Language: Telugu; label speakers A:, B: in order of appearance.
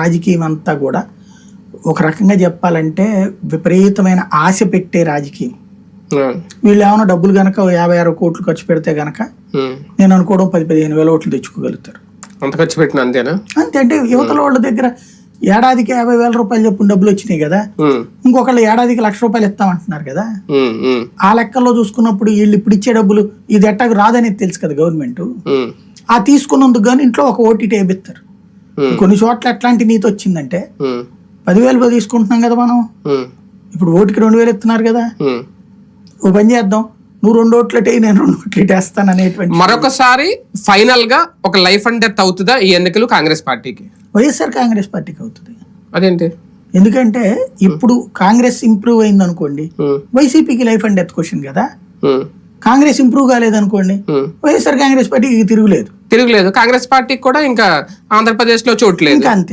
A: రాజకీయం అంతా కూడా ఒక రకంగా చెప్పాలంటే విపరీతమైన ఆశ పెట్టే రాజకీయం. వీళ్ళు ఏమైనా డబ్బులు గనక ఓ యాభై అరవై కోట్లు ఖర్చు పెడితే గనక. నేను అనుకోవడం పది పదిహేను వేల ఓట్లు తెచ్చుకోగలుగుతారు
B: అంత ఖర్చు పెట్టిన అంతేనా
A: అంతే అంటే యువతల వాళ్ళ దగ్గర ఏడాదికి యాభై వేల రూపాయలు చెప్పిన డబ్బులు వచ్చినాయి కదా. ఇంకొకళ్ళు ఏడాదికి లక్ష రూపాయలు ఇస్తామంటున్నారు కదా. ఆ లెక్కల్లో చూసుకున్నప్పుడు వీళ్ళు ఇప్పుడు ఇచ్చే డబ్బులు ఇది ఎట్టాకు రాదనేది తెలుసు కదా గవర్నమెంట్. ఆ తీసుకున్నందుకు కానీ ఇంట్లో ఒక ఓటీటీ వేపిస్తారు. కొన్ని చోట్ల ఎట్లాంటి నీతి వచ్చిందంటే. పదివేలు తీసుకుంటున్నాం కదా మనం. ఇప్పుడు ఓటుకి రెండు వేలు ఇస్తున్నారు కదా. ఓ పని చేద్దాం నువ్వు రెండు ఓట్లటే నేను రెండు ఓట్లు వేస్తాను అనేటువంటి
B: మరొకసారి ఫైనల్గా ఒక లైఫ్ అండ్ డెత్ అవుతుందా ఈ ఎన్నికలు కాంగ్రెస్ పార్టీకి
A: వైఎస్ఆర్ కాంగ్రెస్ పార్టీకి అవుతుంది
B: అదేంటి
A: ఎందుకంటే ఇప్పుడు కాంగ్రెస్ ఇంప్రూవ్ అయింది అనుకోండి. వైసీపీకి లైఫ్ అండ్ డెత్ క్వశ్చన్ కదా. కాంగ్రెస్ ఇంప్రూవ్ కాలేదనుకోండి. వైఎస్ఆర్ కాంగ్రెస్ పార్టీకి తిరుగులేదు
B: తిరుగులేదు. కాంగ్రెస్ పార్టీకి కూడా ఇంకా ఆంధ్రప్రదేశ్లో చోటు లేదు.
A: ఇంకా అంతే.